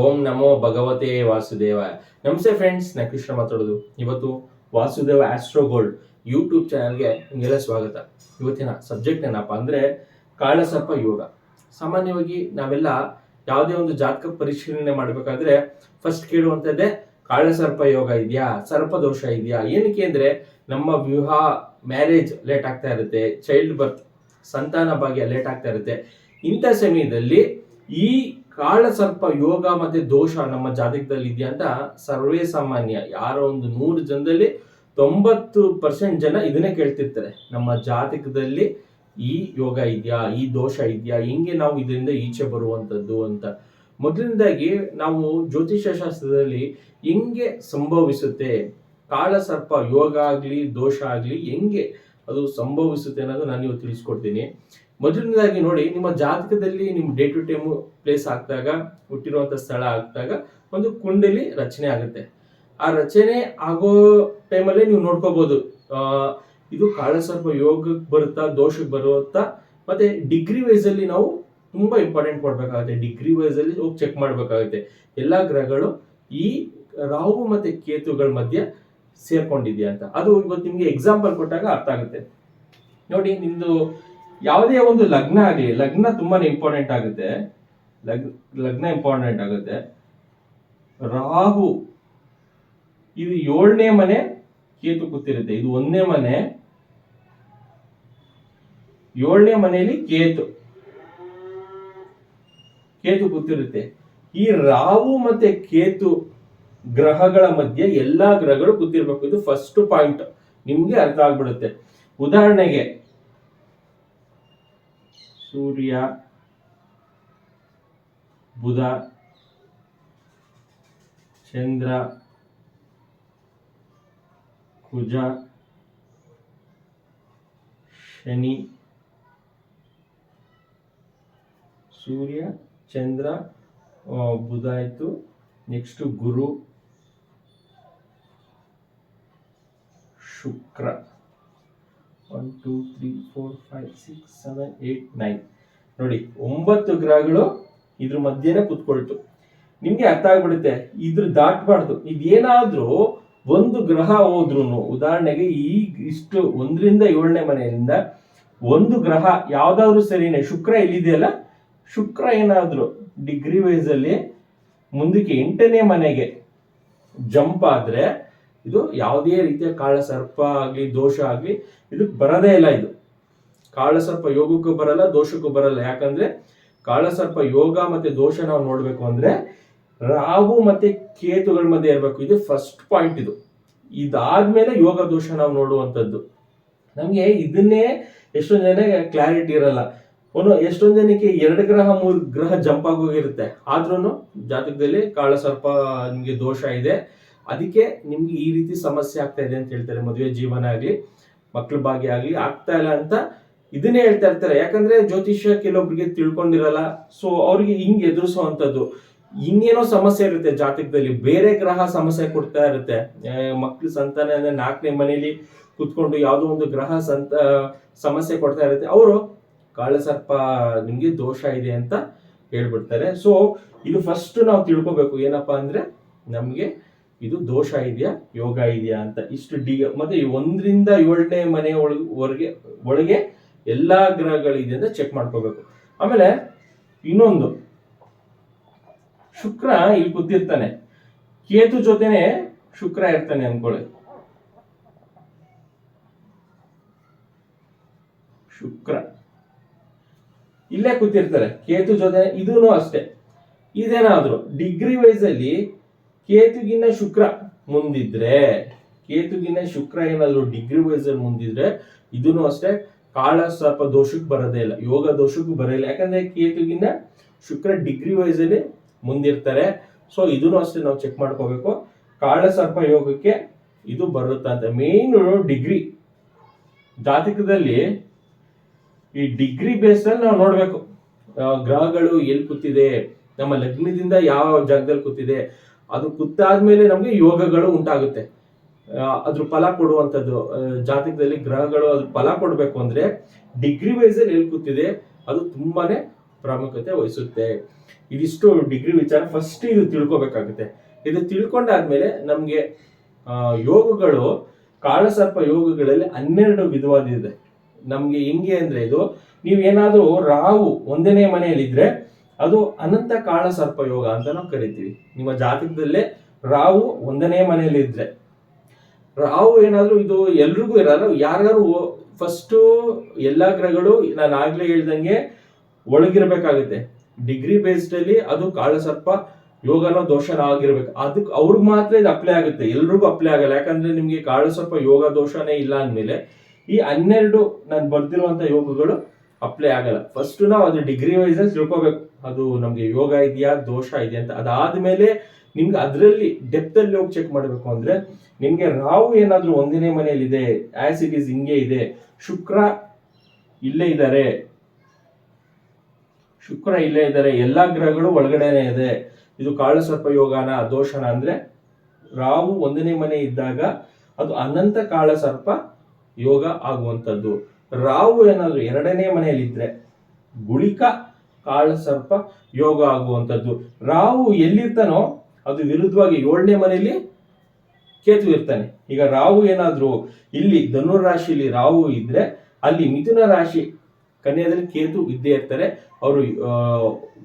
ಓಂ ನಮೋ ಭಗವತೆ ವಾಸುದೇವ. ನಮಸ್ತೆ ಫ್ರೆಂಡ್ಸ್ ನಾ ಕೃಷ್ಣ ಮಾತಾಡೋದು. ಇವತ್ತು ವಾಸುದೇವ ಆಸ್ಟ್ರೋ ಗೋಲ್ಡ್ ಯೂಟ್ಯೂಬ್ ಚಾನಲ್ಗೆ ನಿಮಗೆಲ್ಲ ಸ್ವಾಗತ. ಇವತ್ತಿನ ಸಬ್ಜೆಕ್ಟ್ ಏನಪ್ಪ ಅಂದರೆ ಕಾಳಸರ್ಪ ಯೋಗ. ಸಾಮಾನ್ಯವಾಗಿ ನಾವೆಲ್ಲ ಯಾವುದೇ ಒಂದು ಜಾತಕ ಪರಿಶೀಲನೆ ಮಾಡಬೇಕಾದ್ರೆ ಫಸ್ಟ್ ಕೇಳುವಂಥದ್ದೇ ಕಾಳಸರ್ಪ ಯೋಗ ಇದೆಯಾ? ಸರ್ಪದೋಷ ಇದೆಯಾ? ಏನಕ್ಕೆ ಅಂದರೆ ನಮ್ಮ ವಿವಾಹ ಮ್ಯಾರೇಜ್ ಲೇಟ್ ಆಗ್ತಾ ಇರುತ್ತೆ ಚೈಲ್ಡ್ ಬರ್ತ್ ಸಂತಾನ ಭಾಗ್ಯ ಲೇಟ್ ಆಗ್ತಾ ಇರುತ್ತೆ. ಇಂಥ ಸಮಯದಲ್ಲಿ ಈ ಕಾಳಸರ್ಪ ಯೋಗ ಮತ್ತೆ ದೋಷ ನಮ್ಮ ಜಾತಕದಲ್ಲಿ ಇದೆಯಾ ಅಂತ ಸರ್ವೇ ಸಾಮಾನ್ಯ. ಯಾರೋ ಒಂದು ನೂರು ಜನದಲ್ಲಿ ತೊಂಬತ್ತು ಪರ್ಸೆಂಟ್ ಜನ ಇದನ್ನೇ ಕೇಳ್ತಿರ್ತಾರೆ. ನಮ್ಮ ಜಾತಕದಲ್ಲಿ ಈ ಯೋಗ ಇದೆಯಾ, ಈ ದೋಷ ಇದೆಯಾ, ಹೆಂಗೆ ನಾವು ಇದರಿಂದ ಈಚೆ ಬರುವಂಥದ್ದು ಅಂತ. ಮೊದಲನೇದಾಗಿ ನಾವು ಜ್ಯೋತಿಷ್ಯ ಶಾಸ್ತ್ರದಲ್ಲಿ ಹೆಂಗೆ ಸಂಭವಿಸುತ್ತೆ ಕಾಳಸರ್ಪ ಯೋಗ ಆಗಲಿ, ದೋಷ ಆಗಲಿ ಹೆಂಗೆ ಅದು ಸಂಭವಿಸುತ್ತೆ ಅನ್ನೋದು ನಾನು ಇವತ್ತು ತಿಳಿಸ್ಕೊಡ್ತೀನಿ. ಮೊದಲನೇದಾಗಿ ನೋಡಿ, ನಿಮ್ಮ ಜಾತಕದಲ್ಲಿ ನಿಮ್ಮ ಡೇ ಟು ಟೈಮ್ ಪ್ಲೇಸ್ ಆಗ್ದಾಗ ಹುಟ್ಟಿರುವಂಥ ಸ್ಥಳ ಆಗ್ದಾಗ ಒಂದು ಕುಂಡಲಿ ರಚನೆ ಆಗುತ್ತೆ. ಆ ರಚನೆ ಆಗೋ ಟೈಮಲ್ಲೇ ನೀವು ನೋಡ್ಕೋಬಹುದು ಇದು ಕಾಳಸರ್ಪ ಯೋಗಕ್ಕೆ ಬರುತ್ತಾ, ದೋಷಕ್ಕೆ ಬರುತ್ತಾ, ಮತ್ತೆ ಡಿಗ್ರಿ ವೈಸ್ ಅಲ್ಲಿ ನಾವು ತುಂಬಾ ಇಂಪಾರ್ಟೆಂಟ್ ಕೊಡ್ಬೇಕಾಗುತ್ತೆ. ಡಿಗ್ರಿ ವೈಸ್ ಅಲ್ಲಿ ಹೋಗಿ ಚೆಕ್ ಮಾಡ್ಬೇಕಾಗುತ್ತೆ. ಎಲ್ಲಾ ಗ್ರಹಗಳು ಈ ರಾಹು ಮತ್ತೆ ಕೇತುಗಳ ಮಧ್ಯೆ ಸೇರ್ಕೊಂಡಿದ್ಯಾ ಅಂತ. ಅದು ಇವತ್ತು ನಿಮ್ಗೆ ಎಕ್ಸಾಂಪಲ್ ಕೊಟ್ಟಾಗ ಅರ್ಥ ಆಗುತ್ತೆ. ನೋಡಿ, ನಿಮ್ದು ಯಾವುದೇ ಒಂದು ಲಗ್ನ ಆಗಲಿ, ಲಗ್ನ ತುಂಬಾ ಇಂಪಾರ್ಟೆಂಟ್ ಆಗುತ್ತೆ. ಲಗ್, ಲಗ್ನ ಇಂಪಾರ್ಟೆಂಟ್ ಆಗುತ್ತೆ. ರಾಹು, ಇದು ಏಳನೇ ಮನೆ ಕೇತು ಕೂತಿರುತ್ತೆ. ಇದು ಒಂದನೇ ಮನೆ, ಏಳನೇ ಮನೆಯಲ್ಲಿ ಕೇತು. ಕೇತು ಕೂತಿರುತ್ತೆ. ಈ ರಾಹು ಮತ್ತೆ ಕೇತು ಗ್ರಹಗಳ ಮಧ್ಯೆ ಎಲ್ಲಾ ಗ್ರಹಗಳು ಕೂತಿರ್ಬೇಕು. ಇದು ಫಸ್ಟ್ ಪಾಯಿಂಟ್ ನಿಮ್ಗೆ ಅರ್ಥ ಆಗ್ಬಿಡುತ್ತೆ. ಉದಾಹರಣೆಗೆ ಸೂರ್ಯ ಬುಧ ಚಂದ್ರ ಕುಜ ಶನಿ ಸೂರ್ಯ ಚಂದ್ರ ಆ, ಬುಧ ಆಯ್ತು ನೆಕ್ಸ್ಟ್ ಗುರು ಶುಕ್ರ One two three four five six seven eight nine ನೋಡಿ, ಒಂಬತ್ತು ಗ್ರಹಗಳು ಇದ್ರ ಮಧ್ಯೆನೆ ಕುತ್ಕೊಳ್ತು. ನಿಮ್ಗೆ ಅರ್ಥ ಆಗ್ಬಿಡುತ್ತೆ? ಇದ್ರ ದಾಟ್ಬಾರ್ದು. ಇದೇನಾದ್ರೂ ಒಂದು ಗ್ರಹ ಹೋದ್ರು ಉದಾಹರಣೆಗೆ ಈ ಇಷ್ಟು ಒಂದರಿಂದ ಏಳನೇ ಮನೆಯಿಂದ ಒಂದು ಗ್ರಹ ಯಾವ್ದಾದ್ರು ಸರಿನೇ, ಶುಕ್ರ ಎಲ್ಲಿದೆಯಲ್ಲ? ಶುಕ್ರ ಏನಾದ್ರು ಡಿಗ್ರಿ ವೈಸ್ ಅಲ್ಲಿ ಮುಂದಕ್ಕೆ ಎಂಟನೇ ಮನೆಗೆ ಜಂಪ್ ಆದ್ರೆ ಇದು ಯಾವುದೇ ರೀತಿಯ ಕಾಳಸರ್ಪ ಆಗ್ಲಿ, ದೋಷ ಆಗ್ಲಿ, ಇದು ಬರದೇ ಇಲ್ಲ ಇದು. ಕಾಳಸರ್ಪ ಯೋಗಕ್ಕೂ ಬರಲ್ಲ, ದೋಷಕ್ಕೂ ಬರಲ್ಲ. ಯಾಕಂದ್ರೆ ಕಾಳಸರ್ಪ ಯೋಗ ಮತ್ತೆ ದೋಷ ನಾವು ನೋಡ್ಬೇಕು ಅಂದ್ರೆ ರಾಹು ಮತ್ತೆ ಕೇತುಗಳ ಮಧ್ಯೆ ಇರಬೇಕು. ಇದು ಫಸ್ಟ್ ಪಾಯಿಂಟ್ ಇದು. ಇದಾದ್ಮೇಲೆ ಯೋಗ ದೋಷ ನಾವು ನೋಡುವಂಥದ್ದು. ನಮ್ಗೆ ಇದನ್ನೇ ಎಷ್ಟೊಂದು ಜನ ಕ್ಲಾರಿಟಿ ಇರಲ್ಲ. ಒಂದು ಎಷ್ಟೊಂದು ಜನಕ್ಕೆ ಎರಡು ಗ್ರಹ, ಮೂರು ಗ್ರಹ ಜಂಪ್ ಆಗೋಗಿರುತ್ತೆ. ಆದ್ರೂ ಜಾತಕದಲ್ಲಿ ಕಾಳಸರ್ಪ ನಿಮ್ಗೆ ದೋಷ ಇದೆ. ಅದಕ್ಕೆ ನಿಮ್ಗೆ ಈ ರೀತಿ ಸಮಸ್ಯೆ ಆಗ್ತಾ ಇದೆ ಅಂತ ಹೇಳ್ತಾರೆ. ಮದುವೆ ಜೀವನ ಆಗ್ಲಿ, ಮಕ್ಳ ಭಾಗ್ಯ ಆಗ್ಲಿ ಆಗ್ತಾ ಇಲ್ಲ ಅಂತ ಇದನ್ನೇ ಹೇಳ್ತಾ ಇರ್ತಾರೆ. ಯಾಕಂದ್ರೆ ಜ್ಯೋತಿಷ್ಯ ಕೆಲವೊಬ್ರಿಗೆ ತಿಳ್ಕೊಂಡಿರಲ್ಲ. ಸೊ ಅವ್ರಿಗೆ ಹಿಂಗ್ ಎದುರಿಸುವಂತದ್ದು ಇನ್ನೇನೋ ಸಮಸ್ಯೆ ಇರುತ್ತೆ ಜಾತಕದಲ್ಲಿ. ಬೇರೆ ಗ್ರಹ ಸಮಸ್ಯೆ ಕೊಡ್ತಾ ಇರುತ್ತೆ. ಮಕ್ಳು ಸಂತಾನ ಅಂದ್ರೆ ನಾಲ್ಕನೇ ಮನೇಲಿ ಕುತ್ಕೊಂಡು ಯಾವುದೋ ಒಂದು ಗ್ರಹ ಸಂತ, ಸಮಸ್ಯೆ ಕೊಡ್ತಾ ಇರುತ್ತೆ. ಅವರು ಕಾಳಸರ್ಪ ನಿಮ್ಗೆ ದೋಷ ಇದೆ ಅಂತ ಹೇಳ್ಬಿಡ್ತಾರೆ. ಸೊ ಇದು ಫಸ್ಟ್ ನಾವು ತಿಳ್ಕೊಬೇಕು. ಏನಪ್ಪಾ ಅಂದ್ರೆ, ನಮ್ಗೆ ಇದು ದೋಷ ಇದೆಯಾ? ಯೋಗ ಇದೆಯಾ ಅಂತ ಇಷ್ಟು ಡಿ ಮತ್ತೆ ಒಂದರಿಂದ ಏಳನೇ ಮನೆ ಒಳಗೆ ಒಳಗೆ ಎಲ್ಲಾ ಗ್ರಹಗಳಿದೆ ಅಂತ ಚೆಕ್ ಮಾಡ್ಕೋಬೇಕು. ಆಮೇಲೆ ಇನ್ನೊಂದು. ಶುಕ್ರ ಇಲ್ಲಿ ಕೂತಿರ್ತಾನೆ. ಕೇತು ಜೊತೆನೆ ಶುಕ್ರ ಇರ್ತಾನೆ ಅನ್ಕೊಳ್ಳಿ. ಶುಕ್ರ. ಇಲ್ಲೇ ಕೂತಿರ್ತಾರೆ. ಕೇತು ಜೊತೆ ಇದೂ ಅಷ್ಟೇ. ಇದೇನಾದ್ರು ಡಿಗ್ರಿ ವೈಸ್ ಅಲ್ಲಿ ಕೇತುಗಿನ್ನ ಶುಕ್ರ ಮುಂದಿದ್ರೆ, ಕೇತುಗಿನ ಶುಕ್ರ ಏನಾದ್ರು ಡಿಗ್ರಿ ವೈಸ್ ಅಲ್ಲಿ ಮುಂದಿದ್ರೆ ಇದನ್ನು ಅಷ್ಟೇ, ಕಾಳ ಸ್ವಲ್ಪ ದೋಷಕ್ಕೆ ಬರೋದೇ ಇಲ್ಲ, ಯೋಗ ದೋಷಕ್ಕೂ ಬರೋಲ್ಲ ಯಾಕಂದ್ರೆ ಕೇತುಗಿನ ಶುಕ್ರ ಡಿಗ್ರಿ ವೈಸ್ ಅಲ್ಲಿ ಮುಂದಿರ್ತಾರೆ. ಸೊ ಇದನ್ನು ಅಷ್ಟೇ ನಾವು ಚೆಕ್ ಮಾಡ್ಕೋಬೇಕು. ಕಾಳ ಸರ್ಪ ಯೋಗಕ್ಕೆ ಇದು ಬರುತ್ತಾ ಅಂತ. ಮೇನ್ ಡಿಗ್ರಿ ಜಾತಕದಲ್ಲಿ ಈ ಡಿಗ್ರಿ ಬೇಸ್ ಅಲ್ಲಿ ನಾವು ನೋಡ್ಬೇಕು. ಗ್ರಹಗಳು ಎಲ್ಲಿ ಕೂತಿದೆ, ನಮ್ಮ ಲಗ್ನದಿಂದ ಯಾವ ಜಾಗದಲ್ಲಿ ಕೂತಿದೆ ಅದು ಕುತ್ತಾದ್ಮೇಲೆ ನಮಗೆ ಯೋಗಗಳು ಉಂಟಾಗುತ್ತೆ. ಅದ್ರ ಫಲ ಕೊಡುವಂಥದ್ದು ಜಾತಕದಲ್ಲಿ ಗ್ರಹಗಳು ಅದ್ರ ಫಲ ಕೊಡಬೇಕು ಅಂದ್ರೆ ಡಿಗ್ರಿ ವೈಸ್ ಅಲ್ಲಿ ಎಲ್ಲಿ ಕೂತಿದೆ, ಅದು ತುಂಬಾನೇ ಪ್ರಾಮುಖ್ಯತೆ ವಹಿಸುತ್ತೆ. ಇದಿಷ್ಟು ಡಿಗ್ರಿ ವಿಚಾರ ಫಸ್ಟ್ ಇದು ತಿಳ್ಕೊಬೇಕಾಗುತ್ತೆ. ಇದು ತಿಳ್ಕೊಂಡಾದ್ಮೇಲೆ ನಮಗೆ ಯೋಗಗಳು, ಕಾಳಸರ್ಪ ಯೋಗಗಳಲ್ಲಿ ಹನ್ನೆರಡು ವಿಧವಾದಿದೆ ನಮ್ಗೆ ಹೆಂಗೆ ಅಂದ್ರೆ ಇದು ನೀವೇನಾದ್ರೂ ರಾಹು ಒಂದನೇ ಮನೆಯಲ್ಲಿದ್ರೆ ಅದು ಅನಂತ ಕಾಳಸರ್ಪ ಯೋಗ ಅಂತ ನಾವು ಕರಿತೀವಿ. ನಿಮ್ಮ ಜಾತಕದಲ್ಲೇ ರಾಹು ಒಂದನೇ ಮನೆಯಲ್ಲಿ ಇದ್ರೆ, ರಾಹು ಏನಾದ್ರೂ ಇದು ಎಲ್ರಿಗೂ ಇರಲ್ಲ, ಯಾರ್ಯಾರು ಫಸ್ಟ್ ಎಲ್ಲಾ ಗ್ರಹಗಳು ನಾನು ಆಗ್ಲೇ ಹೇಳ್ದಂಗೆ ಒಳಗಿರ್ಬೇಕಾಗುತ್ತೆ. ಡಿಗ್ರಿ ಬೇಸ್ಡಲ್ಲಿ ಅದು ಕಾಳಸರ್ಪ ಯೋಗನೋ ದೋಷನ ಆಗಿರ್ಬೇಕು ಅದಕ್ಕೆ ಅವ್ರಿಗೆ ಮಾತ್ರ ಇದು ಅಪ್ಲೈ ಆಗುತ್ತೆ. ಎಲ್ರಿಗೂ ಅಪ್ಲೈ ಆಗಲ್ಲ. ಯಾಕಂದ್ರೆ ನಿಮಗೆ ಕಾಳಸರ್ಪ ಯೋಗ ದೋಷನೇ ಇಲ್ಲ ಅಂದ್ಮೇಲೆ ಈ ಹನ್ನೆರಡು ನಾನು ಬರ್ದಿರುವಂತ ಯೋಗಗಳು ಅಪ್ಲೈ ಆಗಲ್ಲ. ಫಸ್ಟ್ ನಾವು ಅದು ಡಿಗ್ರಿ ವೈಸ್ ತಿಳ್ಕೊಬೇಕು. ಅದು ನಮ್ಗೆ ಯೋಗ ಇದೆಯಾ, ದೋಷ ಇದೆಯಾ ಅಂತ ಅದಾದ್ಮೇಲೆ ನಿಮ್ಗೆ ಅದರಲ್ಲಿ ಡೆಪ್ತಲ್ಲಿ ಹೋಗಿ ಚೆಕ್ ಮಾಡಬೇಕು ಅಂದ್ರೆ ನಿಮ್ಗೆ ರಾಹು ಏನಾದರೂ ಒಂದನೇ ಮನೆಯಲ್ಲಿ ಇದೆ ಆಸ್ ಇಟ್ ಈಸ್ ಹಿಂಗೆ ಇದೆ, ಶುಕ್ರ ಇಲ್ಲೇ ಇದ್ದಾರೆ, ಶುಕ್ರ ಇಲ್ಲೇ ಇದ್ದಾರೆ, ಎಲ್ಲಾ ಗ್ರಹಗಳು ಒಳಗಡೆನೆ ಇದೆ, ಇದು ಕಾಳಸರ್ಪ ಯೋಗನ, ದೋಷನ ಅಂದ್ರೆ ರಾಹು ಒಂದನೇ ಮನೆ ಇದ್ದಾಗ ಅದು ಅನಂತ ಕಾಳಸರ್ಪ ಯೋಗ ಆಗುವಂಥದ್ದು. ರಾಹು ಏನಾದರೂ ಎರಡನೇ ಮನೆಯಲ್ಲಿ ಇದ್ರೆ ಗುಳಿಕ ಕಾಳಸರ್ಪ ಯೋಗ ಆಗುವಂಥದ್ದು. ರಾಹು ಎಲ್ಲಿರ್ತಾನೋ ಅದು ವಿರುದ್ಧವಾಗಿ ಏಳನೇ ಮನೆಯಲ್ಲಿ ಕೇತು ಇರ್ತಾನೆ. ಈಗ ರಾಹು ಏನಾದರೂ, ಇಲ್ಲಿ ಧನುರ್ ರಾಶಿಯಲ್ಲಿ ರಾಹು ಇದ್ರೆ ಅಲ್ಲಿ ಮಿಥುನ ರಾಶಿ ಕನ್ಯಾದಲ್ಲಿ ಕೇತು ಇದ್ದೇ ಇರ್ತಾರೆ. ಅವರು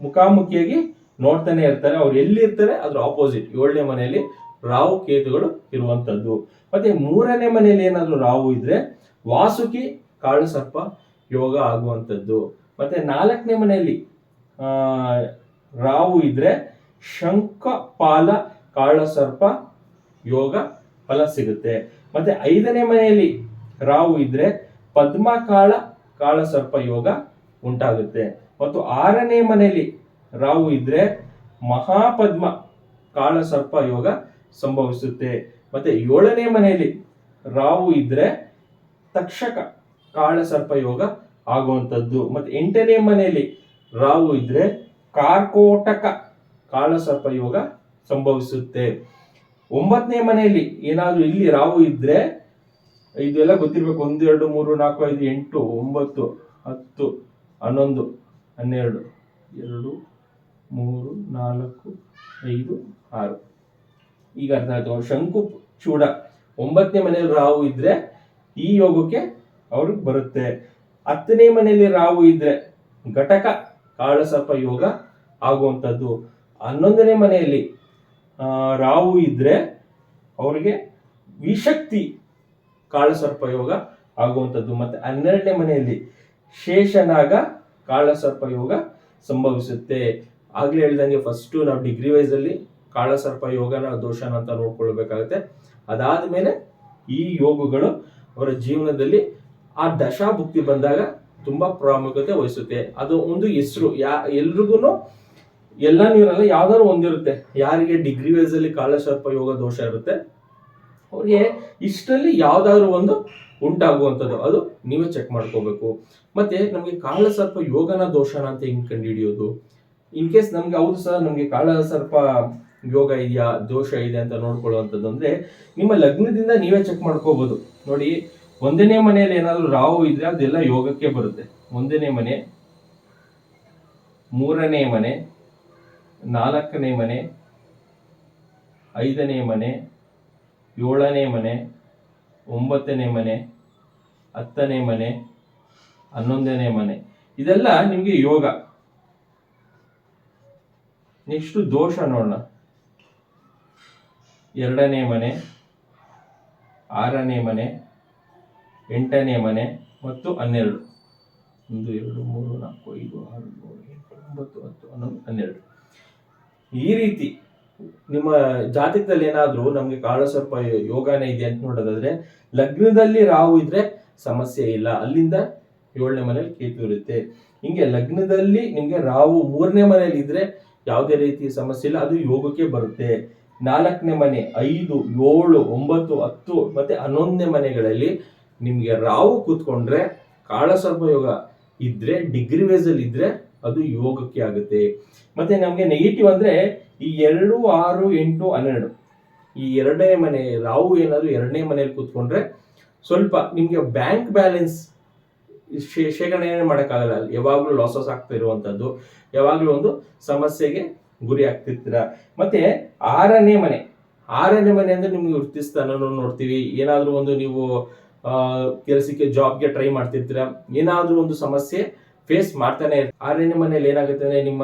ಮುಖಾಮುಖಿಯಾಗಿ ನೋಡ್ತಾನೆ ಇರ್ತಾರೆ. ಅವ್ರು ಎಲ್ಲಿರ್ತಾರೆ? ಅದ್ರ ಆಪೋಸಿಟ್ ಏಳನೇ ಮನೆಯಲ್ಲಿ ರಾಹು ಕೇತುಗಳು ಇರುವಂತದ್ದು ಮತ್ತೆ ಮೂರನೇ ಮನೆಯಲ್ಲಿ ಏನಾದರೂ ರಾಹು ಇದ್ರೆ ವಾಸುಕಿ ಕಾಳು ಸರ್ಪ ಯೋಗ ಆಗುವಂಥದ್ದು. ಮತ್ತೆ ನಾಲ್ಕನೇ ಮನೆಯಲ್ಲಿ, ಆ, ರಾಹು ಇದ್ರೆ ಶಂಖಪಾಲ ಕಾಳಸರ್ಪ, ಯೋಗ ಫಲ ಸಿಗುತ್ತೆ. ಮತ್ತೆ ಐದನೇ ಮನೆಯಲ್ಲಿ ರಾಹು ಇದ್ರೆ ಪದ್ಮಕಾಳ ಕಾಳಸರ್ಪ ಯೋಗ ಉಂಟಾಗುತ್ತೆ. ಮತ್ತು ಆರನೇ ಮನೆಯಲ್ಲಿ ರಾಹು ಇದ್ರೆ ಮಹಾಪದ್ಮ, ಕಾಳಸರ್ಪ ಯೋಗ ಸಂಭವಿಸುತ್ತೆ. ಮತ್ತೆ ಏಳನೇ ಮನೆಯಲ್ಲಿ ರಾಹು ಇದ್ರೆ ತಕ್ಷಕ, ಕಾಳಸರ್ಪ ಯೋಗ ಆಗುವಂಥದ್ದು. ಮತ್ತೆ ಎಂಟನೇ ಮನೆಯಲ್ಲಿ ರಾವು ಇದ್ರೆ ಕಾರ್ಕೋಟಕ ಕಾಳಸರ್ಪ ಯೋಗ ಸಂಭವಿಸುತ್ತೆ. ಒಂಬತ್ತನೇ ಮನೆಯಲ್ಲಿ ಏನಾದರೂ ಇಲ್ಲಿ ರಾಹು ಇದ್ರೆ ಇದೆಲ್ಲ ಗೊತ್ತಿರ್ಬೇಕು. ಒಂದು, ಎರಡು, ಮೂರು, ನಾಲ್ಕು, ಐದು, ಎಂಟು, ಒಂಬತ್ತು, ಹತ್ತು, ಹನ್ನೊಂದು, ಹನ್ನೆರಡು, ಎರಡು, ಮೂರು, ನಾಲ್ಕು, ಐದು, ಆರು. ಈಗ ಅರ್ಥ ಆಯ್ತು. ಶಂಕು, ಚೂಡ, ಒಂಬತ್ತನೇ ಮನೆಯಲ್ಲಿ ರಾವು ಇದ್ರೆ ಈ ಯೋಗಕ್ಕೆ ಅವ್ರಿಗೆ ಬರುತ್ತೆ. ಹತ್ತನೇ ಮನೆಯಲ್ಲಿ ರಾಹು ಇದ್ರೆ ಘಟಕ ಕಾಳಸರ್ಪ ಯೋಗ ಆಗುವಂಥದ್ದು. ಹನ್ನೊಂದನೇ ಮನೆಯಲ್ಲಿ ರಾಹು ಇದ್ರೆ ಅವರಿಗೆ ವಿಶಕ್ತಿ ಕಾಳಸರ್ಪ ಯೋಗ ಆಗುವಂಥದ್ದು. ಮತ್ತೆ ಹನ್ನೆರಡನೇ ಮನೆಯಲ್ಲಿ ಶೇಷನಾಗ ಕಾಳಸರ್ಪ ಯೋಗ ಸಂಭವಿಸುತ್ತೆ. ಆಗ್ಲೇ ಹೇಳಿದಂಗೆ ಫಸ್ಟ್ ನಾವು ಡಿಗ್ರಿ ವೈಸ್ ಅಲ್ಲಿ ಕಾಳಸರ್ಪ ಯೋಗನ ದೋಷನ ಅಂತ ನೋಡ್ಕೊಳ್ಬೇಕಾಗುತ್ತೆ. ಅದಾದ್ಮೇಲೆ ಈ ಯೋಗಗಳು ಅವರ ಜೀವನದಲ್ಲಿ ಆ ದಶಾಭುಕ್ತಿ ಬಂದಾಗ ತುಂಬಾ ಪ್ರಾಮುಖ್ಯತೆ ವಹಿಸುತ್ತೆ. ಅದು ಒಂದು ಹೆಸರು. ಯಾ ಎಲ್ರಿಗೂ ಎಲ್ಲ ನೀವಲ್ಲ ಯಾವ್ದಾದ್ರು ಒಂದಿರುತ್ತೆ. ಯಾರಿಗೆ ಡಿಗ್ರಿ ವೈಸ್ ಅಲ್ಲಿ ಕಾಳಸರ್ಪ ಯೋಗ ದೋಷ ಇರುತ್ತೆ, ಅವ್ರಿಗೆ ಇಷ್ಟರಲ್ಲಿ ಯಾವ್ದಾದ್ರು ಒಂದು ಉಂಟಾಗುವಂಥದ್ದು. ಅದು ನೀವೇ ಚೆಕ್ ಮಾಡ್ಕೋಬೇಕು. ಮತ್ತೆ ನಮಗೆ ಕಾಳಸರ್ಪ ಯೋಗನ ದೋಷನ ಅಂತ ಹೆಂಗ್ ಕಂಡುಹಿಡಿಯೋದು? ಇನ್ ಕೇಸ್ ನಮ್ಗೆ ಹೌದು ಸರ್, ನಮ್ಗೆ ಕಾಳಸರ್ಪ ಯೋಗ ಇದೆಯಾ, ದೋಷ ಇದೆ ಅಂತ ನೋಡ್ಕೊಳ್ಳುವಂಥದ್ದು ಅಂದ್ರೆ, ನಿಮ್ಮ ಲಗ್ನದಿಂದ ನೀವೇ ಚೆಕ್ ಮಾಡ್ಕೋಬಹುದು ನೋಡಿ ಒಂದನೇ ಮನೆಯಲ್ಲಿ ಏನಾದ್ರು ರಾವು ಇದ್ರೆ ಅದೆಲ್ಲ ಯೋಗಕ್ಕೆ ಬರುತ್ತೆ. ಒಂದನೇ ಮನೆ, ಮೂರನೇ ಮನೆ, ನಾಲ್ಕನೇ ಮನೆ, ಐದನೇ ಮನೆ, ಏಳನೇ ಮನೆ, ಒಂಬತ್ತನೇ ಮನೆ, ಹತ್ತನೇ ಮನೆ, ಹನ್ನೊಂದನೇ ಮನೆ. ಇದೆಲ್ಲ ನಿಮಗೆ ಯೋಗ. ನೆಕ್ಸ್ಟ್ ದೋಷ ನೋಡೋಣ. ಎರಡನೇ ಮನೆ, ಆರನೇ ಮನೆ ಎಂಟನೇ ಮನೆ ಮತ್ತು ಹನ್ನೆರಡು. ಒಂದು, ಎರಡು, ಮೂರು, ನಾಲ್ಕು, ಐದು, ಆರು, ಏಳು, ಎಂಟು, ಒಂಬತ್ತು, ಹತ್ತು, ಹನ್ನೊಂದು, ಹನ್ನೆರಡು. ಈ ರೀತಿ ನಿಮ್ಮ ಜಾತಕದಲ್ಲಿ ಏನಾದರೂ ನಮಗೆ ಕಾಳಸರ್ಪ ಯೋಗನೇ ಇದೆ ಅಂತ ನೋಡೋದಾದ್ರೆ, ಲಗ್ನದಲ್ಲಿ ರಾಹು ಇದ್ರೆ ಸಮಸ್ಯೆ ಇಲ್ಲ. ಅಲ್ಲಿಂದ ಏಳನೇ ಮನೇಲಿ ಕೇತು ಇರುತ್ತೆ. ಹಿಂಗೆ ಲಗ್ನದಲ್ಲಿ ನಿಮಗೆ ರಾಹು ಮೂರನೇ ಮನೆಯಲ್ಲಿ ಇದ್ರೆ ಯಾವುದೇ ರೀತಿ ಸಮಸ್ಯೆ ಇಲ್ಲ. ಅದು ಯೋಗಕ್ಕೆ ಬರುತ್ತೆ. ನಾಲ್ಕನೇ ಮನೆ ಐದು, ಏಳು, ಒಂಬತ್ತು, ಹತ್ತು, ಮತ್ತೆ ಹನ್ನೊಂದನೇ ಮನೆಗಳಲ್ಲಿ ನಿಮ್ಗೆ ರಾವು ಕೂತ್ಕೊಂಡ್ರೆ ಕಾಳಸರ್ಪ ಯೋಗ ಇದ್ರೆ ಡಿಗ್ರಿ ವೇಸಲ್ಲಿ ಇದ್ರೆ ಅದು ಯೋಗಕ್ಕೆ ಆಗುತ್ತೆ. ಮತ್ತೆ ನಮ್ಗೆ ನೆಗೆಟಿವ್ ಅಂದ್ರೆ ಈ ಎರಡು, ಆರು, ಎಂಟು, ಹನ್ನೆರಡು. ಈ ಎರಡನೇ ಮನೆ ರಾವು ಏನಾದ್ರು ಎರಡನೇ ಮನೆಯಲ್ಲಿ ಕೂತ್ಕೊಂಡ್ರೆ ಸ್ವಲ್ಪ ನಿಮ್ಗೆ ಬ್ಯಾಂಕ್ ಬ್ಯಾಲೆನ್ಸ್ ಶೇಖರಣೆ ಮಾಡೋಕ್ಕಾಗಲ್ಲ. ಯಾವಾಗಲೂ ಲಾಸಸ್ ಆಗ್ತಾ ಇರುವಂಥದ್ದು ಯಾವಾಗಲೂ ಒಂದು ಸಮಸ್ಯೆಗೆ ಗುರಿ ಆಗ್ತಿರ್ತೀರ. ಮತ್ತೆ ಆರನೇ ಮನೆ. ಆರನೇ ಮನೆ ಅಂದ್ರೆ ನಿಮ್ಗೆ ವೃತ್ತಿಸ್ತಾನ ನೋಡ್ತೀವಿ. ಏನಾದ್ರೂ ಒಂದು ನೀವು ಕೆಲಸಕ್ಕೆ ಜಾಬ್ಗೆ ಟ್ರೈ ಮಾಡ್ತಿರ್ತೀರ. ಏನಾದ್ರೂ ಒಂದು ಸಮಸ್ಯೆ ಫೇಸ್ ಮಾಡ್ತಾನೆ ಆದ್ರೆ ನಿಮ್ಮ ಮನೇಲಿ ಏನಾಗುತ್ತೆ ಅಂದ್ರೆ ನಿಮ್ಮ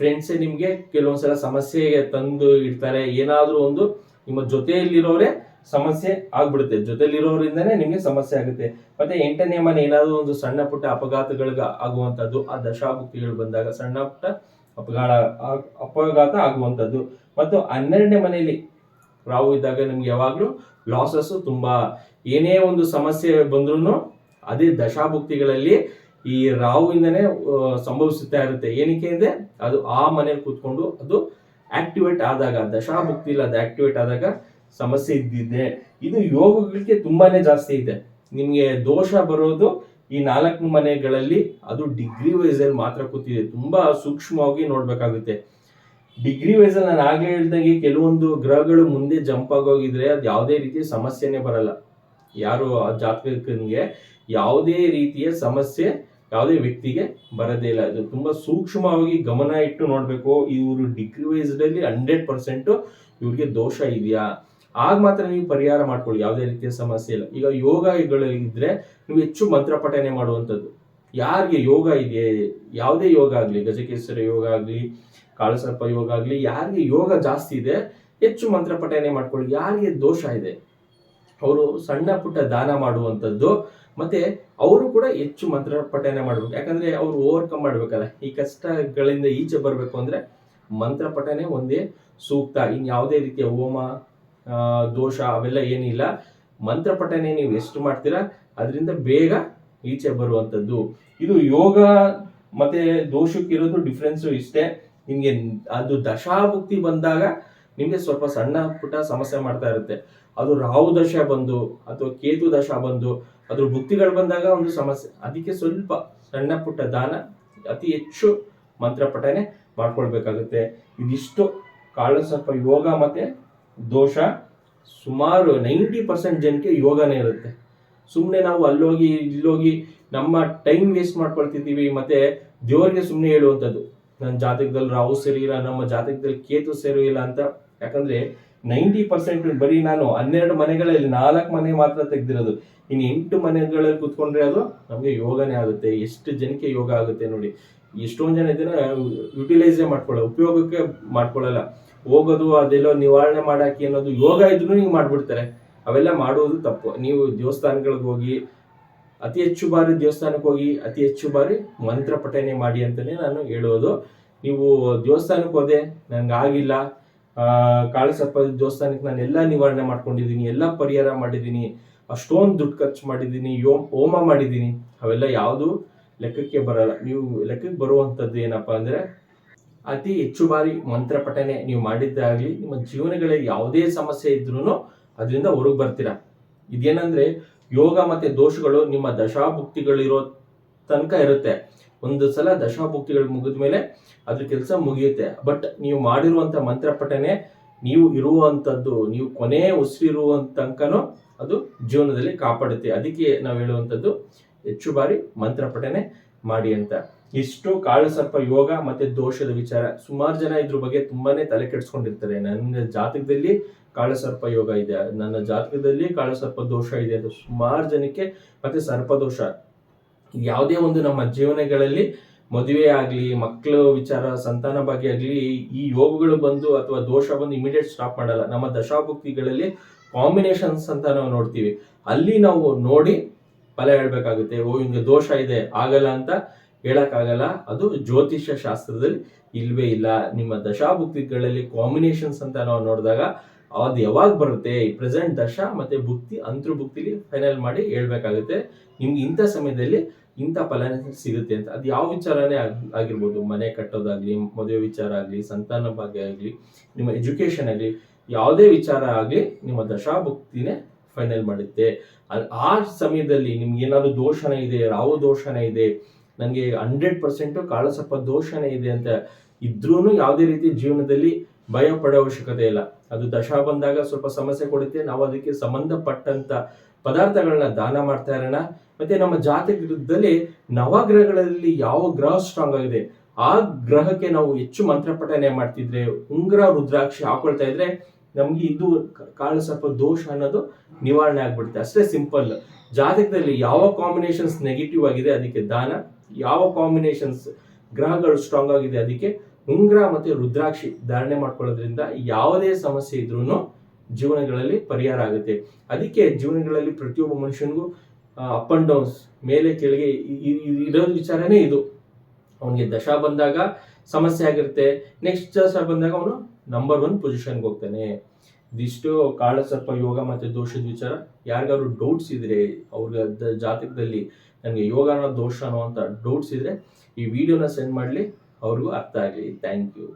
ಫ್ರೆಂಡ್ಸೇ ನಿಮ್ಗೆ ಕೆಲವೊಂದ್ಸಲ ಸಮಸ್ಯೆಗೆ ತಂದು ಇಡ್ತಾರೆ. ಏನಾದ್ರೂ ಒಂದು ನಿಮ್ಮ ಜೊತೆಯಲ್ಲಿರೋರೇ ಸಮಸ್ಯೆ ಆಗ್ಬಿಡುತ್ತೆ. ಜೊತೆಲಿರೋರಿಂದನೇ ನಿಮಗೆ ಸಮಸ್ಯೆ ಆಗುತ್ತೆ. ಮತ್ತೆ ಎಂಟನೇ ಮನೆ ಏನಾದ್ರೂ ಒಂದು ಸಣ್ಣ ಪುಟ್ಟ ಅಪಘಾತಗಳಿಗೆ ಆಗುವಂತದ್ದು ಆ ದಶಾಭುಕ್ತಿಗಳು ಬಂದಾಗ ಸಣ್ಣ ಪುಟ್ಟ ಅಪಘಾತ ಅಪಘಾತ ಆಗುವಂತದ್ದು ಮತ್ತು ಹನ್ನೆರಡನೇ ಮನೆಯಲ್ಲಿ ರಾಹು ಇದ್ದಾಗ ನಿಮ್ಗೆ ಯಾವಾಗಲೂ ಲಾಸಸ್ ತುಂಬಾ ಏನೇ ಒಂದು ಸಮಸ್ಯೆ ಬಂದ್ರೂ ಅದೇ ದಶಾಭುಕ್ತಿಗಳಲ್ಲಿ ಈ ರಾಹುವಿಂದನೇ ಸಂಭವಿಸುತ್ತಾ ಇರುತ್ತೆ. ಏನಕ್ಕೆ ಅಂದ್ರೆ ಅದು ಆ ಮನೇಲಿ ಕೂತ್ಕೊಂಡು ಅದು ಆಕ್ಟಿವೇಟ್ ಆದಾಗ ದಶಾಭುಕ್ತಿ ಇಲ್ಲ ಅದು ಆಕ್ಟಿವೇಟ್ ಆದಾಗ ಸಮಸ್ಯೆ ಇದ್ದಿದೆ ಇದು ಯೋಗಗಳಿಗೆ ತುಂಬಾನೇ ಜಾಸ್ತಿ ಇದೆ. ನಿಮಗೆ ದೋಷ ಬರೋದು ಈ ನಾಲ್ಕು ಮನೆಗಳಲ್ಲಿ ಅದು ಡಿಗ್ರಿ ವೈಸ್ ಅಲ್ಲಿ ಮಾತ್ರ ಕೂತಿದೆ. ತುಂಬಾ ಸೂಕ್ಷ್ಮವಾಗಿ ನೋಡ್ಬೇಕಾಗುತ್ತೆ. ಡಿಗ್ರಿ ವೈಸ್ ಅಲ್ಲಿ ನಾನು ಆಗ್ಲೇ ಹೇಳ್ದಂಗೆ ಕೆಲವೊಂದು ಗ್ರಹಗಳು ಮುಂದೆ ಜಂಪ್ ಆಗೋಗಿದ್ರೆ ಅದು ಯಾವುದೇ ರೀತಿಯ ಸಮಸ್ಯೆನೇ ಬರಲ್ಲ. ಯಾರು ಆ ಜಾತಕನಿಗೆ ಯಾವುದೇ ರೀತಿಯ ಸಮಸ್ಯೆ ಯಾವುದೇ ವ್ಯಕ್ತಿಗೆ ಬರದೇ ಇಲ್ಲ. ಇದು ತುಂಬಾ ಸೂಕ್ಷ್ಮವಾಗಿ ಗಮನ ಇಟ್ಟು ನೋಡಬೇಕು. ಇವರು ಡಿಗ್ರಿ ವೈಸ್ ಅಲ್ಲಿ ಹಂಡ್ರೆಡ್ ಪರ್ಸೆಂಟ್ ಇವ್ರಿಗೆ ದೋಷ ಇದೆಯಾ? ಆಗ ಮಾತ್ರ ನೀವು ಪರಿಹಾರ ಮಾಡ್ಕೊಳ್ಳಿ. ಯಾವುದೇ ರೀತಿಯ ಸಮಸ್ಯೆ ಇಲ್ಲ. ಈಗ ಯೋಗಗಳು ಇದ್ರೆ ನೀವು ಹೆಚ್ಚು ಮಂತ್ರ ಪಠನೆ ಮಾಡುವಂಥದ್ದು. ಯಾರಿಗೆ ಯೋಗ ಇದೆ? ಯಾವುದೇ ಯೋಗ ಆಗಲಿ ಗಜಕೇಶ್ವರ ಯೋಗ ಆಗಲಿ, ಕಾಳಸರ್ಪ ಯೋಗ ಆಗಲಿ, ಯಾರಿಗೆ ಯೋಗ ಜಾಸ್ತಿ ಇದೆ, ಹೆಚ್ಚು ಮಂತ್ರ ಪಠನೆ ಮಾಡ್ಕೊಳ್ಳಿ. ಯಾರಿಗೆ ದೋಷ ಇದೆ? ಅವರು ಸಣ್ಣ ಪುಟ್ಟ ದಾನ ಮಾಡುವಂಥದ್ದು. ಮತ್ತೆ ಅವರು ಕೂಡ ಹೆಚ್ಚು ಮಂತ್ರ ಪಠನೆ ಮಾಡ್ಬೇಕು. ಯಾಕಂದ್ರೆ ಅವ್ರು ಓವರ್ಕಮ್ ಮಾಡ್ಬೇಕಲ್ಲ. ಈ ಕಷ್ಟಗಳಿಂದ ಈಚೆ ಬರಬೇಕು ಅಂದ್ರೆ ಮಂತ್ರ ಪಠನೆ ಒಂದೇ ಸೂಕ್ತ. ಇನ್ ಯಾವುದೇ ರೀತಿಯ ಹೋಮ ದೋಷ ಅವೆಲ್ಲ ಏನಿಲ್ಲ. ಮಂತ್ರ ಪಠನೆ ನೀವು ಎಷ್ಟು ಮಾಡ್ತೀರಾ, ಅದರಿಂದ ಬೇಗ ಈಚೆ ಬರುವಂಥದ್ದು. ಇದು ಯೋಗ ಮತ್ತೆ ದೋಷಕ್ಕಿರೋದು ಡಿಫ್ರೆನ್ಸು ಇಷ್ಟೇ. ನಿಮಗೆ ಅದು ದಶಾಭುಕ್ತಿ ಬಂದಾಗ ನಿಮಗೆ ಸ್ವಲ್ಪ ಸಣ್ಣ ಪುಟ್ಟ ಸಮಸ್ಯೆ ಮಾಡ್ತಾ ಇರುತ್ತೆ. ಅದು ರಾಹು ದಶ ಬಂದು ಅಥವಾ ಕೇತು ದಶ ಬಂದು, ಅದ್ರ ಭುಕ್ತಿಗಳು ಬಂದಾಗ ಒಂದು ಸಮಸ್ಯೆ. ಅದಕ್ಕೆ ಸ್ವಲ್ಪ ಸಣ್ಣ ಪುಟ್ಟ ದಾನ, ಅತಿ ಹೆಚ್ಚು ಮಂತ್ರ ಪಠನೆ ಮಾಡ್ಕೊಳ್ಬೇಕಾಗುತ್ತೆ. ಇದಿಷ್ಟು ಕಾಳು ಸ್ವಲ್ಪ ಯೋಗ ಮತ್ತೆ ದೋಷ. ಸುಮಾರು ನೈಂಟಿ ಪರ್ಸೆಂಟ್ ಜನಕ್ಕೆ ಯೋಗನೇ ಇರುತ್ತೆ. ಸುಮ್ಮನೆ ನಾವು ಅಲ್ಲೋಗಿ, ಇಲ್ಲೋಗಿ ನಮ್ಮ ಟೈಮ್ ವೇಸ್ಟ್ ಮಾಡ್ಕೊಳ್ತಿದ್ದೀವಿ ಮತ್ತೆ ದೇವರಿಗೆ ಸುಮ್ಮನೆ ಹೇಳುವಂಥದ್ದು. ನನ್ನ ಜಾತಕದಲ್ಲಿ ರಾಹು ಸರಿ ನಮ್ಮ ಜಾತಕದಲ್ಲಿ ಕೇತು ಸರಿ ಇಲ್ಲ ಅಂತ. ಯಾಕಂದ್ರೆ ನೈಂಟಿ ಪರ್ಸೆಂಟ್ ಬರೀ ನಾನು ಹನ್ನೆರಡು ಮನೆಗಳಲ್ಲಿ ನಾಲ್ಕು ಮನೆ ಮಾತ್ರ ತೆಗ್ದಿರೋದು. ಇನ್ನು ಎಂಟು ಮನೆಗಳಲ್ಲಿ ಕುತ್ಕೊಂಡ್ರೆ ಅದು ನಮಗೆ ಯೋಗನೇ ಆಗುತ್ತೆ. ಎಷ್ಟು ಜನಕ್ಕೆ ಯೋಗ ಆಗುತ್ತೆ ನೋಡಿ. ಎಷ್ಟೊಂದು ಜನ ಇದನ್ನ ಯುಟಿಲೈಸೇ ಮಾಡ್ಕೊಳ್ಳೋ ಉಪಯೋಗಕ್ಕೆ ಮಾಡ್ಕೊಳ್ಳಲ್ಲ. ಹೋಗೋದು ಅದೆಲ್ಲೋ ನಿವಾರಣೆ ಮಾಡಾಕಿ ಅನ್ನೋದು ಯೋಗ ಇದ್ರೂ ನೀವು ಮಾಡ್ಬಿಡ್ತಾರೆ. ಅವೆಲ್ಲ ಮಾಡುವುದು ತಪ್ಪು. ನೀವು ದೇವಸ್ಥಾನಗಳಿಗೆ ಹೋಗಿ ಅತಿ ಹೆಚ್ಚು ಬಾರಿ ದೇವಸ್ಥಾನಕ್ಕೆ ಹೋಗಿ ಅತಿ ಹೆಚ್ಚು ಬಾರಿ ಮಂತ್ರ ಪಠನೆ ಮಾಡಿ ಅಂತಲೇ ನಾನು ಹೇಳೋದು. ನೀವು ದೇವಸ್ಥಾನಕ್ಕೆ ಹೋದೆ ನಂಗೆ ಆಗಿಲ್ಲ. ಆ, ಕಾಳಸಪ್ಪ ದೇವಸ್ಥಾನಕ್ಕೆ ನಾನು ಎಲ್ಲ ನಿವಾರಣೆ ಮಾಡ್ಕೊಂಡಿದ್ದೀನಿ, ಎಲ್ಲ ಪರಿಹಾರ ಮಾಡಿದ್ದೀನಿ, ಅಷ್ಟೊಂದು ದುಡ್ಡು ಖರ್ಚು ಮಾಡಿದ್ದೀನಿ ಯೋಮ್ ಹೋಮ ಮಾಡಿದ್ದೀನಿ, ಅವೆಲ್ಲ ಯಾವುದು ಲೆಕ್ಕಕ್ಕೆ ಬರಲ್ಲ. ನೀವು ಲೆಕ್ಕಕ್ಕೆ ಬರುವಂಥದ್ದು ಏನಪ್ಪ ಅಂದರೆ, ಅತಿ ಹೆಚ್ಚು ಬಾರಿ ಮಂತ್ರ ಪಠನೆ ನೀವು ಮಾಡಿದ್ದಾಗಲಿ, ನಿಮ್ಮ ಜೀವನಗಳಲ್ಲಿ ಯಾವುದೇ ಸಮಸ್ಯೆ ಇದ್ರೂ ಅದರಿಂದ ಹೊರಗೆ ಬರ್ತೀರಾ? ಇದೇನಂದ್ರೆ ಯೋಗ ಮತ್ತೆ ದೋಷಗಳು ನಿಮ್ಮ ದಶಾಭುಕ್ತಿಗಳಿರೋ ತನಕ ಇರುತ್ತೆ. ಒಂದು ಸಲ ದಶಾಭುಕ್ತಿಗಳು ಮುಗಿದ ಮೇಲೆ ಅದ್ರ ಕೆಲಸ ಮುಗಿಯುತ್ತೆ. ಬಟ್ ನೀವು ಮಾಡಿರುವಂತ ಮಂತ್ರ ಪಠನೆ ನೀವು ಇರುವಂತದ್ದು, ನೀವು ಕೊನೆ ಉಸಿರಿರುವ ತನಕನೂ ಅದು ಜೀವನದಲ್ಲಿ ಕಾಪಾಡುತ್ತೆ. ಅದಕ್ಕೆ ನಾವು ಹೇಳುವಂಥದ್ದು ಹೆಚ್ಚು ಬಾರಿ ಮಂತ್ರ ಪಠನೆ ಮಾಡಿ ಅಂತ. ಇಷ್ಟು ಕಾಳಸರ್ಪ ಯೋಗ ಮತ್ತೆ ದೋಷದ ವಿಚಾರ. ಸುಮಾರು ಜನ ಇದ್ರ ಬಗ್ಗೆ ತುಂಬಾನೇ ತಲೆ ಕೆಡಿಸ್ಕೊಂಡಿರ್ತಾರೆ. ನನ್ನ ಜಾತಕದಲ್ಲಿ ಕಾಳಸರ್ಪ ಯೋಗ ಇದೆ. ನನ್ನ ಜಾತಕದಲ್ಲಿ ಕಾಳಸರ್ಪ ದೋಷ ಇದೆ ಅಂತ ಸುಮಾರು ಜನಕ್ಕೆ ಮತ್ತೆ ಸರ್ಪದೋಷ ಯಾವುದೇ ಒಂದು ನಮ್ಮ ಜೀವನಗಳಲ್ಲಿ ಮದುವೆ ಆಗಲಿ, ಮಕ್ಕಳು ವಿಚಾರ, ಸಂತಾನ ಬಗ್ಗೆ ಆಗಲಿ, ಈ ಯೋಗಗಳು ಬಂದು ಅಥವಾ ದೋಷ ಬಂದು ಇಮಿಡಿಯೇಟ್ ಸ್ಟಾಪ್ ಮಾಡಲ್ಲ. ನಮ್ಮ ದಶಾಭುಕ್ತಿಗಳಲ್ಲಿ ಕಾಂಬಿನೇಷನ್ಸ್ ಅಂತ ನಾವು ನೋಡ್ತೀವಿ. ಅಲ್ಲಿ ನಾವು ನೋಡಿ ಫಲ ಹೇಳ್ಬೇಕಾಗುತ್ತೆ. ಓ, ಹಿಂಗೆ ದೋಷ ಇದೆ, ಆಗಲ್ಲ ಅಂತ ಹೇಳಕ್ಕಾಗಲ್ಲ. ಅದು ಜ್ಯೋತಿಷ್ಯ ಶಾಸ್ತ್ರದಲ್ಲಿ ಇಲ್ವೇ ಇಲ್ಲ. ನಿಮ್ಮ ದಶಾಭುಕ್ತಿಗಳಲ್ಲಿ ಕಾಂಬಿನೇಷನ್ಸ್ ಅಂತ ನಾವು ನೋಡಿದಾಗ ಅದು ಯಾವಾಗ ಬರುತ್ತೆ? ಪ್ರೆಸೆಂಟ್ ದಶ ಮತ್ತೆ ಭುಕ್ತಿ, ಅಂತರ್ಭುಕ್ತಿಲಿ ಫೈನಲ್ ಮಾಡಿ ಹೇಳ್ಬೇಕಾಗುತ್ತೆ. ನಿಮ್ಗೆ ಇಂಥ ಸಮಯದಲ್ಲಿ ಇಂಥ ಫಲ ಸಿಗುತ್ತೆ ಅಂತ. ಅದು ಯಾವ ವಿಚಾರನೇ ಆಗ್- ಆಗಿರ್ಬೋದು. ಮನೆ ಕಟ್ಟೋದಾಗ್ಲಿ, ಮದುವೆ ವಿಚಾರ ಆಗಲಿ, ಸಂತಾನ ಭಾಗ್ಯ ಆಗಲಿ, ನಿಮ್ಮ ಎಜುಕೇಶನ್ ಆಗಲಿ, ಯಾವುದೇ ವಿಚಾರ ಆಗಲಿ ನಿಮ್ಮ ದಶಾಭುಕ್ತಿನೇ ಫೈನಲ್ ಮಾಡುತ್ತೆ. ಆ ಸಮಯದಲ್ಲಿ ನಿಮ್ಗೆ ಏನಾದ್ರು ದೋಷನೇ ಇದೆ ರಾವು ದೋಷನೇ ಇದೆ, ನನಗೆ ಹಂಡ್ರೆಡ್ ಪರ್ಸೆಂಟು ಕಾಳಸಪ್ಪ ದೋಷನೇ ಇದೆ ಅಂತ ಇದ್ರೂ ಯಾವುದೇ ರೀತಿ ಜೀವನದಲ್ಲಿ ಭಯ ಪಡೋ ಅವಶ್ಯಕತೆ ಇಲ್ಲ. ಅದು ದಶಾ ಬಂದಾಗ ಸ್ವಲ್ಪ ಸಮಸ್ಯೆ ಕೊಡುತ್ತೆ. ನಾವು ಅದಕ್ಕೆ ಸಂಬಂಧಪಟ್ಟಂತ ಪದಾರ್ಥಗಳನ್ನ ದಾನ ಮಾಡ್ತಾ ಇರೋಣ. ಮತ್ತೆ ನಮ್ಮ ಜಾತಕದಲ್ಲಿ ನವಗ್ರಹಗಳಲ್ಲಿ ಯಾವ ಗ್ರಹ ಸ್ಟ್ರಾಂಗ್ ಆಗಿದೆ? ಆ ಗ್ರಹಕ್ಕೆ ನಾವು ಹೆಚ್ಚು ಮಂತ್ರ ಪಠನೆ ಮಾಡ್ತಿದ್ರೆ, ಉಂಗ್ರ, ರುದ್ರಾಕ್ಷಿ ಹಾಕೊಳ್ತಾ ಇದ್ರೆ ನಮ್ಗೆ ಇದು ಕಾಳ ಸ್ವಲ್ಪ ದೋಷ ಅನ್ನೋದು ನಿವಾರಣೆ ಆಗ್ಬಿಡುತ್ತೆ. ಅಷ್ಟೇ ಸಿಂಪಲ್ ಜಾತಕದಲ್ಲಿ ಯಾವ ಕಾಂಬಿನೇಷನ್ಸ್ ನೆಗೆಟಿವ್ ಆಗಿದೆ ಅದಕ್ಕೆ ದಾನ, ಯಾವ ಕಾಂಬಿನೇಷನ್ಸ್ ಗ್ರಹಗಳು ಸ್ಟ್ರಾಂಗ್ ಆಗಿದೆ ಅದಕ್ಕೆ ಉಂಗ್ರ ಮತ್ತೆ ರುದ್ರಾಕ್ಷಿ ಧಾರಣೆ ಮಾಡ್ಕೊಳ್ಳೋದ್ರಿಂದ ಯಾವುದೇ ಸಮಸ್ಯೆ ಇದ್ರೂ ಜೀವನಗಳಲ್ಲಿ ಪರಿಹಾರ ಆಗುತ್ತೆ. ಅದಕ್ಕೆ ಜೀವನಗಳಲ್ಲಿ ಪ್ರತಿಯೊಬ್ಬ ಮನುಷ್ಯನಿಗೂ ಅಪ್ ಅಂಡ್ ಡೌನ್ಸ್ ಮೇಲೆ ಕೆಳಗೆ ಇರೋದು ವಿಚಾರನೇ ಇದು. ಅವನಿಗೆ ದಶ ಬಂದಾಗ ಸಮಸ್ಯೆ ಆಗಿರುತ್ತೆ. ನೆಕ್ಸ್ಟ್ ದಶ ಬಂದಾಗ ಅವನು ನಂಬರ್ ಒನ್ ಪೊಸಿಷನ್ಗೆ ಹೋಗ್ತಾನೆ. ಇದಿಷ್ಟು ಕಾಳ ಸರ್ಪ ಯೋಗ ಮತ್ತೆ ದೋಷದ ವಿಚಾರ. ಯಾರಿಗಾದ್ರು ಡೌಟ್ಸ್ ಇದ್ರೆ ಅವ್ರ ಜಾತಕದಲ್ಲಿ ನನಗೆ ಯೋಗನೋ ದೋಷನೋ ಅಂತ ಡೌಟ್ಸ್ ಇದ್ರೆ ಈ ವಿಡಿಯೋನ ಸೆಂಡ್ ಮಾಡಲಿ, ಅವ್ರಿಗೂ ಅರ್ಥ ಆಗಲಿ. Thank you